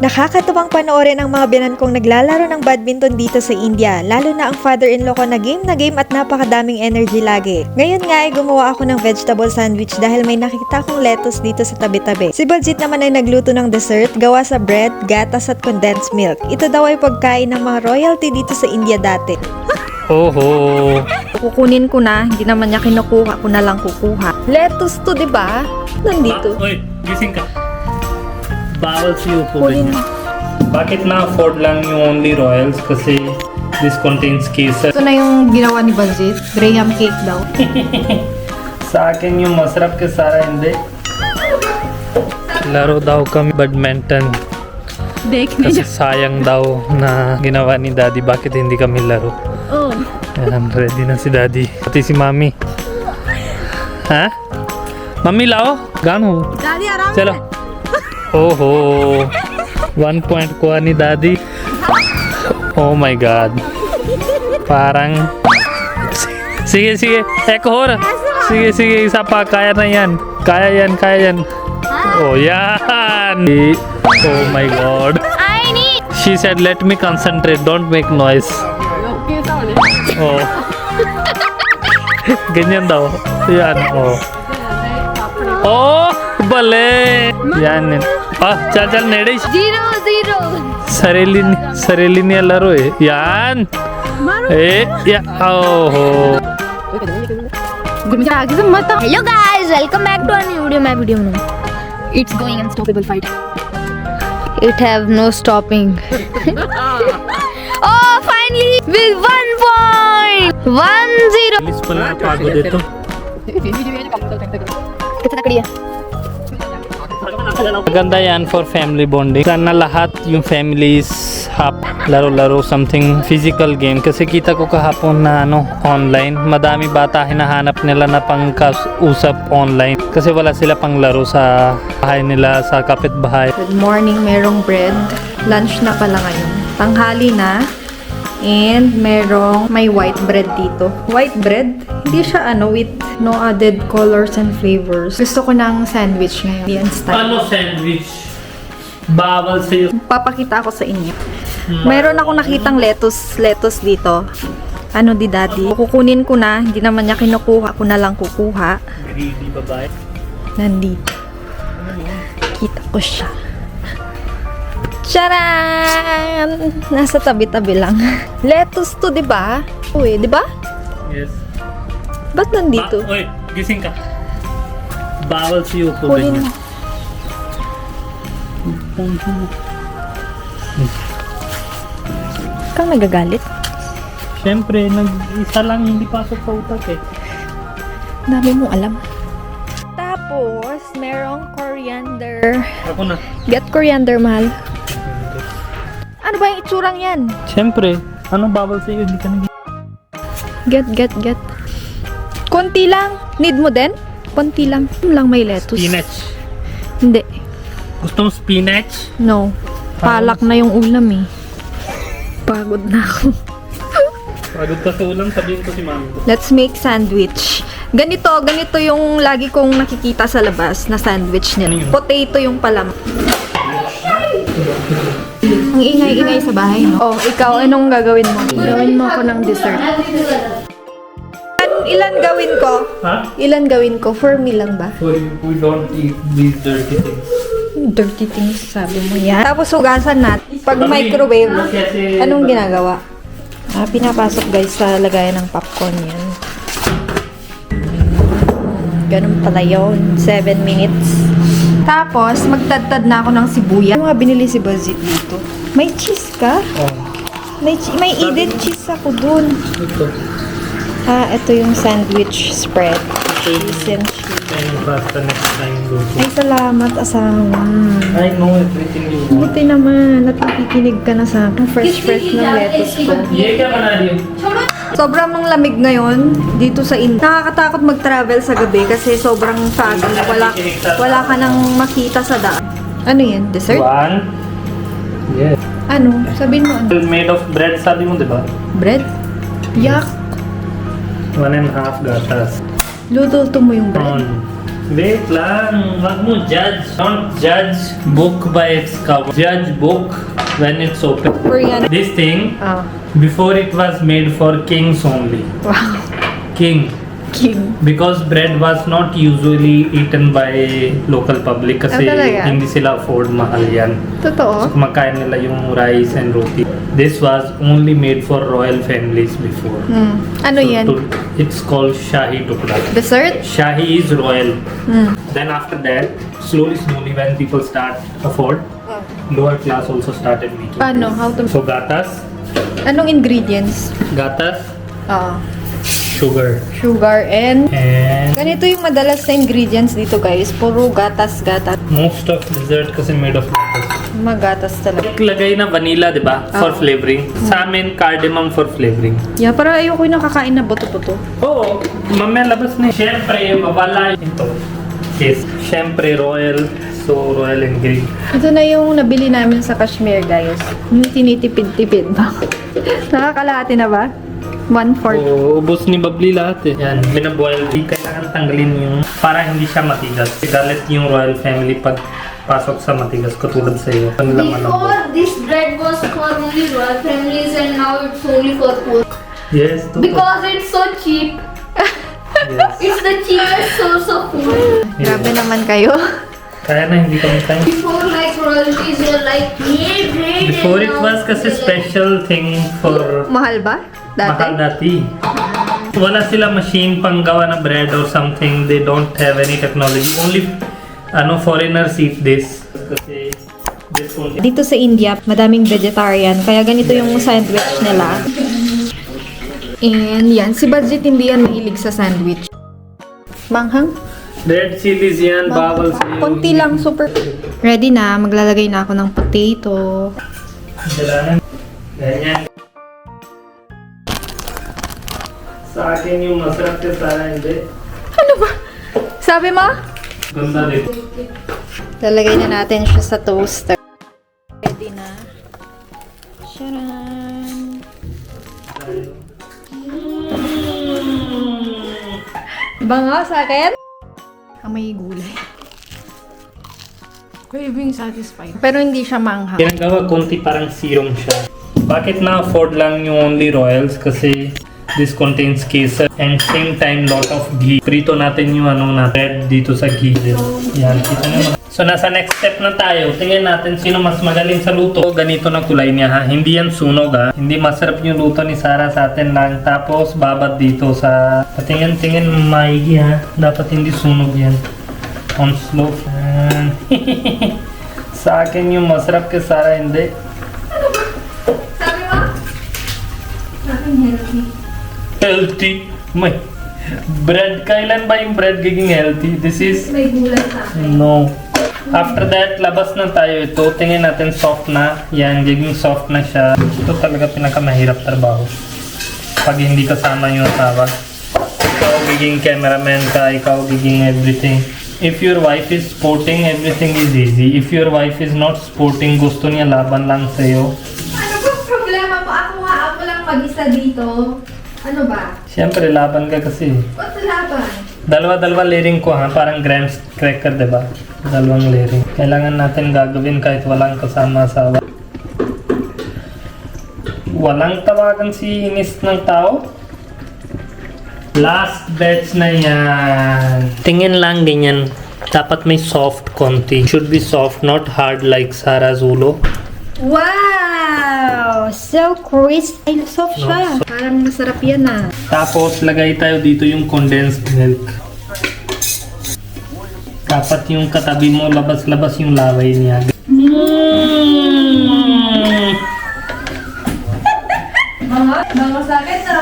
Nakakatuwang panoorin ang mga binan kong naglalaro ng badminton dito sa India, lalo na ang father-in-law ko na game na game at napakadaming energy lagi. Ngayon nga ay gumawa ako ng vegetable sandwich dahil may nakita akong lettuce dito sa tabi-tabi. Si Baljit naman ay nagluto ng dessert gawa sa bread, gatas at condensed milk. Ito daw ay pagkain ng mga royalty dito sa India dati. Oho. Kukunin ko na, hindi naman niya kinukuha, ko na lang kukuha. Lettuce to, di ba? Nandito. Oy, gising ka. Bawal si upo Kunin. ganyan. Bakit na-afford lang yung only royals? Kasi this contains cases. Ito na yung ginawa ni Baljit. Graham cake daw. Sa akin yung masarap ka Sara hindi. Laro daw kami badminton. Dek Kasi sayang daw na ginawa ni daddy. Bakit hindi kami laro? Oh. Ayan, ready na si daddy. Pati si mami. Ha? Mami lao? Gano? Daddy, aram. Chalo. One point kuha ni daddy. Oh my God. Parang... Sige, sige. Eko hor. Sige, sige. Isa pa. Kaya na yan. Kaya yan, kaya yan. Oh, yan. Oh my God. She said, let me concentrate. Don't make noise. Oh. Ganyan daw. Yan, oh. Oh, bale. Yan. आ, चल चल नेड़े। Zero zero सरेली सरेली ने लरो है यान। ए या ओहो। गुमिजा आगे से मत hello guys welcome back to a new video my video में। It's going unstoppable fight it have no stopping. Oh finally with one point. One zero. sila ng... Maganda yan for family bonding. Sana lahat yung families hap, laro-laro, something physical game. Kasi kita ko kahapon na ano, online. Madami bata hinahanap nila na pangkausap online. Kasi wala sila pang laro sa bahay nila, sa kapitbahay. Good morning, merong bread. Lunch na pala ngayon. Tanghali na. And merong may white bread dito. White bread? Hindi siya ano with no added colors and flavors. Gusto ko ng sandwich ngayon. Yan style. ano sandwich bawal sa'yo Papakita ako sa inyo. Meron ako nakitang lettuce, lettuce dito. Ano di daddy? Kukunin ko na. Hindi naman niya kinukuha. Ko na lang kukuha. greedy babae Nandito. Kita ko siya. Charan! Nasa tabi-tabi lang. Lettuce to, di ba? Uy, di ba? yes Ba't nandito? Ba- oy, gising ka. Bawal si Yuko. Kunin ganyan. mo. Kang nagagalit? Siyempre, nag-isa lang hindi pasok sa utak eh. Dami mong alam. Tapos, merong coriander. Ako na. Get coriander, mahal. Ano ba yung itsurang yan? Siyempre, ano bawal sa iyo? Hindi ka nag Get, get, get. Konti lang. Need mo din? Konti lang. Yun lang may lettuce. Spinach. Hindi. Gusto mo spinach? No. Palak na yung ulam eh. Pagod na ako. Pagod ka sa ulam, sabihin ko si mami. Let's make sandwich. Ganito, ganito yung lagi kong nakikita sa labas na sandwich nila. Ano? Potato yung palam. Ang ingay-ingay sa bahay, no? Oh, ikaw, anong gagawin mo? Gawin mo ako ng dessert. An- ilan gawin ko? Ha? Ilan gawin ko? For me lang ba? We, we don't eat these dirty things. Dirty things, sabi mo yan. Tapos hugasan natin. Pag microwave, anong ginagawa? Ah, pinapasok guys sa lagayan ng popcorn yan. Ganun pala yun. 7 minutes. Tapos, magtadtad na ako ng sibuyas. Ano nga binili si Bazit dito? May cheese ka? Oh, May, may added cheese ako dun. ito. Ah, ito yung sandwich spread. Cheese and cheese. And pasta next time. Ay, salamat asawa. I know everything you want. Buti naman at nakikinig ka na sa akin. Fresh, fresh ng lettuce ko. Kya bana rahi ho? Sobrang ng lamig ngayon dito sa India. Nakakatakot mag-travel sa gabi kasi sobrang foggy. Wala, wala ka nang makita sa daan. Ano yan? Dessert? One. Yes. Ano? Sabihin mo ano? Made of bread sabi mo, di ba? Bread? Yak! One and a half gatas. Luto mo yung bread. On. Wait lang, wag mo judge. Don't judge book by its cover. Judge book when it's open. This thing, Ah. before it was made for kings only. Wow. King. King. Because bread was not usually eaten by local public kasi Ah, talaga? hindi sila afford mahal yan. Totoo? So, kumakain nila yung rice and roti. This was only made for royal families before. Hmm. Ano So, yan? to- it's called Shahi Tukda. Dessert? Shahi is royal. Hmm. Then after that, slowly, slowly, when people start afford, lower class also started making. Paano? How to... So gatas, Anong ingredients? gatas, Ah. Sugar, Sugar and... and Ganito yung madalas na ingredients dito guys. Puro gatas-gatas. most of dessert kasi made of gatas. Magatas talaga. Lagay na vanilla, di ba? For Ah. flavoring. Sa amin, cardamom for flavoring. Yeah, pero ayoko yung nakakain na buto-buto. Oo, mamaya labas na. Siyempre, mawala ito. Yes, siyempre, royal. So, royal and green. Ito na yung nabili namin sa Kashmir guys. Yung tinitipid-tipid ba? Nakakalahati na ba? One-fourth. Oo, ubos ni Babli lahat eh. Yan, binaboil. Kailangan tanggalin yung para hindi siya matigas. Galit yung royal family pag pasok sa matigas katulad sa iyo. Before this bread was for only royal families and now it's only for poor. Yes, totoo. Because it's so cheap. Yes. It's the cheapest source of food. Grabe naman kayo. Kaya na hindi kami kain. Before like royalties were like bread, bread. Before it was kasi special thing for Mahal ba? Mahal Dati? dati. Wala sila machine pang gawa na bread or something. They don't have any technology. Only ano foreigners eat this. Kasi this only Dito sa India, madaming vegetarian. Kaya ganito yung sandwich nila. And yan, si Bajit hindi yan mahilig sa sandwich. Manghang? Red chilies yan, bawal sa iyo. Konti lang, super. Ready na, maglalagay na ako ng potato. Ganyan. Sa akin yung masarap ka sana hindi. Sabi mo? Ganda din. Lalagay na natin siya sa toaster. Ready na. Sharan! Bango sa akin? Amoy gulay. Craving satisfied. Pero hindi siya manghang. Ginagawa konti parang serum siya. Bakit na-afford lang yung only royals? Kasi this contains kesar and same time lot of ghee. Prito natin yung ano na bread dito sa ghee. Yan, kita nyo. So nasa next step na tayo. Tingnan natin sino mas magaling sa luto. Ganito na kulay niya ha. Hindi yan sunog ha. Hindi masarap yung luto ni Sarah sa atin lang. Tapos babad dito sa... Patingin-tingin maigi ha. Dapat hindi sunog yan. On slow sa akin yung masarap kay Sarah hindi. Sabi mo? Sabi healthy. Healthy. May bread. Kailan ba yung bread giging healthy? This is May gulay sa akin. no. After that, labas na tayo ito. Tingin natin soft na. Yan, giging soft na siya. Ito talaga pinakamahirap trabaho. Pag hindi kasama yung asawa. Ikaw giging cameraman ka, ikaw giging everything. If your wife is sporting, everything is easy. If your wife is not sporting, gusto niya laban lang sa'yo. Ano ba problema mo? Ako nga, ako lang mag-isa dito. Ano ba? Siyempre, laban ka kasi. Ba't laban? Dalawa-dalawa layering ko ha, parang grams cracker, di ba? Dalawang layering. Kailangan natin gagawin kahit walang kasama asawa. Walang tawagan si inis ng tao? Last batch na yan. Tingin lang ganyan. Dapat may soft konti. Should be soft, not hard like Sarah's ulo. Wow! So crisp. Ay, soft siya. No, Parang masarap yan ah. Tapos, lagay tayo dito yung condensed milk. Dapat yung katabi mo, labas-labas yung laway niya. Mm. Mga, mga sa akin na.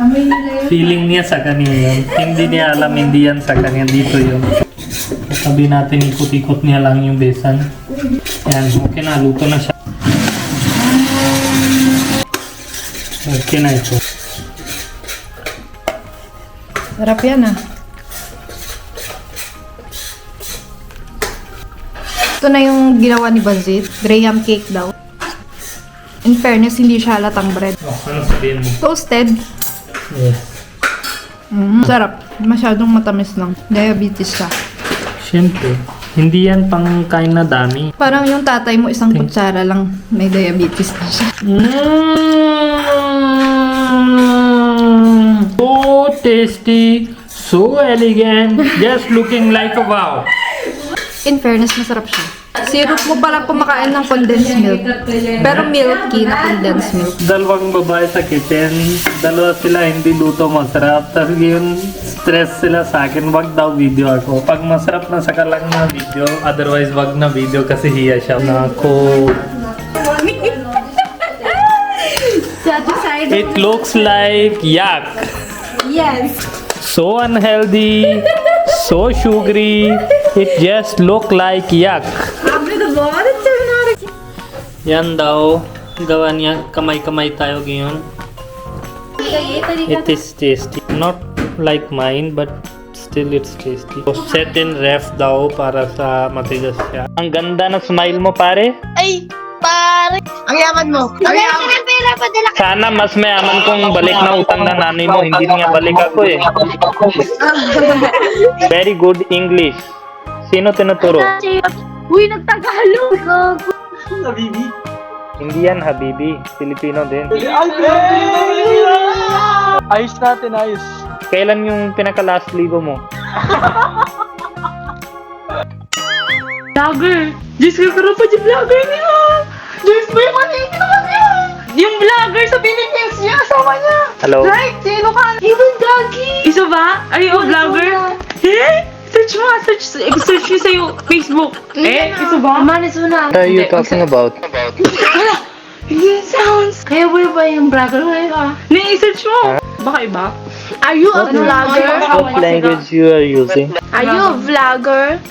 Amoy nila yun. Feeling niya sa kanya yun. Hindi niya alam, hindi yan sa kanya. Dito yun. Katabi natin, ikot-ikot niya lang yung besan. Yan, okay na. Luto na siya. Okay na ito. Sarap yan ah. Ito na yung ginawa ni Bazit. Graham cake daw. In fairness, hindi siya halatang bread. Oh, ano sabihin mo? Toasted. Yes. Mm, sarap. Masyadong matamis lang. Diabetes siya. Siyempre. Hindi yan pang kain na dami. Parang yung tatay mo isang kutsara lang may diabetes na siya. Mm, so tasty, so elegant, just looking like a wow. In fairness, masarap siya. Syrup mo palang kumakain ng condensed milk. Pero milky na condensed milk. Dalawang babae sa kitchen, dalawa sila hindi luto masarap. Tapos yun, stress sila sa akin, wag daw video ako. Pag masarap na saka lang na video, otherwise wag na video kasi hiya siya. Nako. It looks like yak. Yes. So unhealthy, so sugary, it just look like yak. Yan daw, gawa niya, kamay-kamay tayo ngayon. It is tasty. Not like mine, but still it's tasty. So, set in ref daw para sa matigas siya. Ang ganda ng smile mo, pare. Ay, pare. Ang yaman mo. Ang yaman. Pera dala. Sana mas mayaman kong balik na utang na nanay mo. Hindi niya balik ako eh. Very good English. Sino tinuturo? Uy, nagtagalog. Hindi yan, Habibi. Filipino din. Ayos natin, ayos. Kailan yung pinaka-last ligo mo? Vlogger! Diyos ko, karoon pa yung vlogger niya! Diyos mo yung manito niya! Yung vlogger sa Philippines niya, asawa niya! Hello? Right? Sino ka? Even Doggy! Isa ba? Are you a vlogger? Eh? Search mo, search, search niyo sa iyo, Facebook. Eh, isa ba? Manis mo na. What are you talking about? Yes, sounds. Kaya ba ba yung vlogger ngayon ka? Ni-search mo. Baka iba? Are you a vlogger? What language you are using? Are you a vlogger?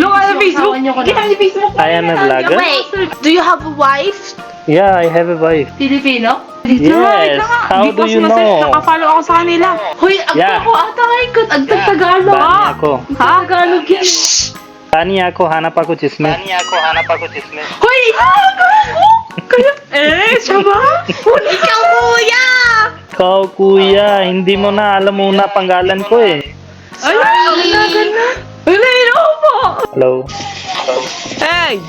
Look at the Facebook. Kita niyo Facebook. I am a vlogger? Wait, do you have a wife? Yeah, I have a wife. Filipino? Yes. How do you know? Nakafollow ako sa kanila. Hoy, ang Yeah. ako ata ikot. Ang Tagalog. Bani ako. Ha? Tagalog yan. Bani ako, hanap ako chismis. Bani ako, hanap ako chismis. Hoy! Kaya, eh, siya ba? Ikaw, kuya! Ikaw, kuya, hindi mo na alam muna pangalan ko eh. Ay, ganagan na. Wala, yun ako po. Hello? Hey!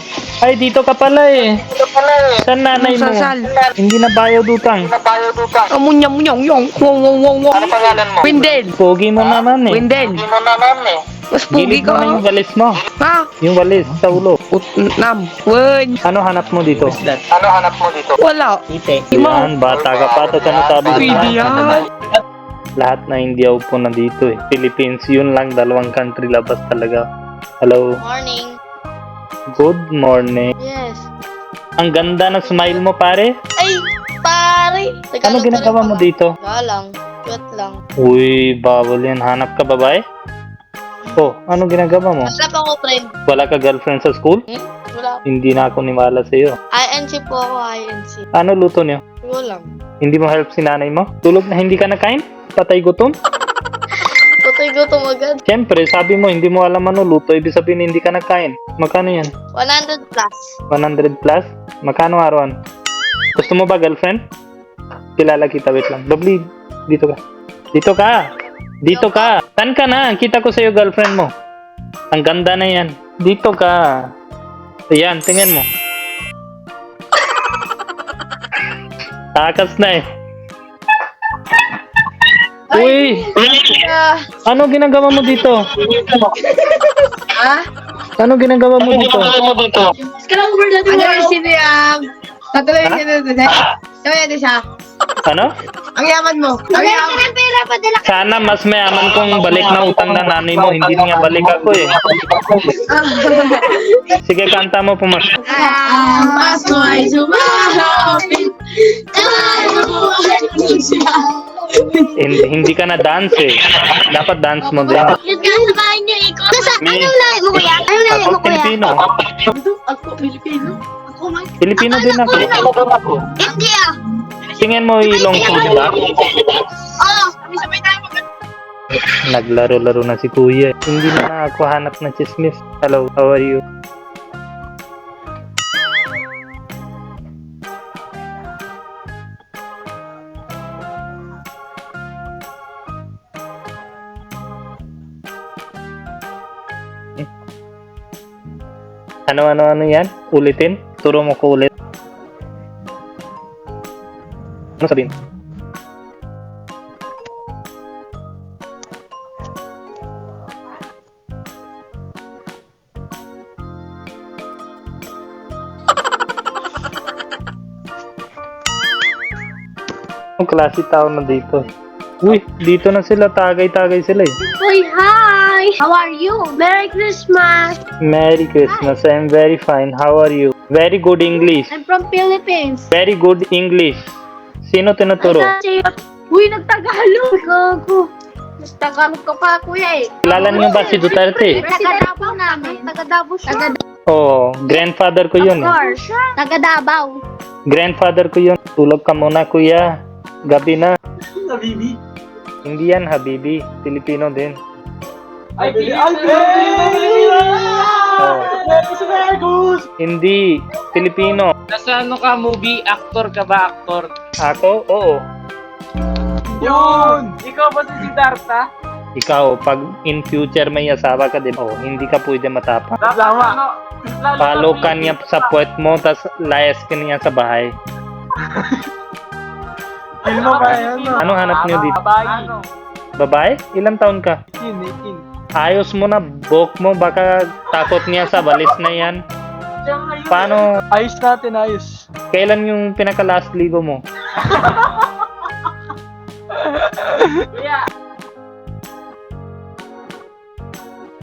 Ay, dito ka pala eh. Saan nanay mo? Hindi na bayad utang. Amunya, munya, yung. Wong, wong, wong, wong. Ano pangalan mo? Windel. Pogi mo naman eh. Windel. Mas Gilid pugi mo na ka. yung walis mo. Ha? Yung walis sa ulo. Ut, nam. Wen. Ano hanap mo dito? Wala. Yan, bata ka pa. Tapos ano sabi mo? Pwede yan. Lahat na hindi upo na dito eh. Philippines, yun lang dalawang country labas talaga. Hello. Morning. Good morning. Yes. Ang ganda ng smile mo, pare. Ay, pare. Ano Tagalog ginagawa mo dito? Wala lang. Lang. Uy, bawal yan. Hanap ka babae? Oh, ano ginagawa mo? Wala pa ako, friend. Wala ka girlfriend sa school? Hmm? Wala. Hindi na ako nimala sa iyo. INC po ako, INC. Ano luto niyo? Wala lang. Hindi mo help si nanay mo? Tulog na hindi ka nakain? Patay gutom? Patay gutom agad. Siyempre, sabi mo hindi mo alam ano luto, ibig sabihin hindi ka nakain. Magkano yan? 100 plus. 100 plus? Magkano arawan? Gusto mo ba girlfriend? Kilala kita, wait lang. Dobly, dito ka. Dito ka! Dito ka! Saan ka na? Kita ko sa'yo girlfriend mo. Ang ganda na yan. Dito ka. Ayan, tingnan mo. Takas na eh. Uy! Ano ginagawa mo dito? Ha? Ano ginagawa mo dito? Ano yung siniyang? Natuloy Ha? yung siniyang. Kaya siya. Ano? Ang yaman mo. Ang yaman. Ang pera pa dala. Sana mas mayaman kong balik na utang na nanay mo. Hindi niya balik ako eh. Sige, kanta mo pumas. Ang paso ay sumahapit. Ano ay Hindi, hindi ka na dance eh. Dapat dance mo din. Yung kasabahan niyo ikaw. Nasa, Me. anong lahi mo kuya? Anong lahi Ako mo kuya? Pilipino. Ako, Pilipino. Ako man. Pilipino din ako. India. Tingin mo ilong ko, di ba? Oo. Kami sabay tayo mag Naglaro-laro na si kuya. Hindi na na ako hanap ng chismis. Hello, how are you? Ano, ano, ano yan? Ulitin? Turo mo ko ulit. Ano sabihin? Ang klase tao na dito. Uy, dito na sila. Tagay-tagay sila eh. Uy, hi! How are you? Merry Christmas! Merry Christmas. I'm very fine. How are you? Very good English. I'm from Philippines. Very good English. Sino tinuturo? Kasi, uy, nagtagalog! Gago. Mas Tagalog ka pa, kuya eh. Kilala niyo ba si Duterte? Taga-Davao namin. Taga-Davao siya. Oo, grandfather ko yun. eh. course. Taga-Davao. Grandfather ko yun. Tulog ka muna kuya. Gabi na. Habibi. Hindi yan Habibi. Filipino din. Ay, Ay! Hindi. Filipino. Nasa ano ka, movie? Actor ka ba, actor? Ako? Oo. Yun! Ikaw ba si Siddhartha? Ikaw, pag in future may asawa ka din, oh, hindi ka pwede matapang. Tama. Ano, lalo Palo na ka niya sa puwet mo, tas layas ka niya sa bahay. Mo ba yan? no? Anong hanap niyo dito? Babae. Ano? Babae? Ilang taon ka? 18, 18. Ayos mo na, bok mo, baka takot niya sa balis na yan. Paano, Ayos natin, ayos. kailan yung pinaka last ligo mo? Kaya,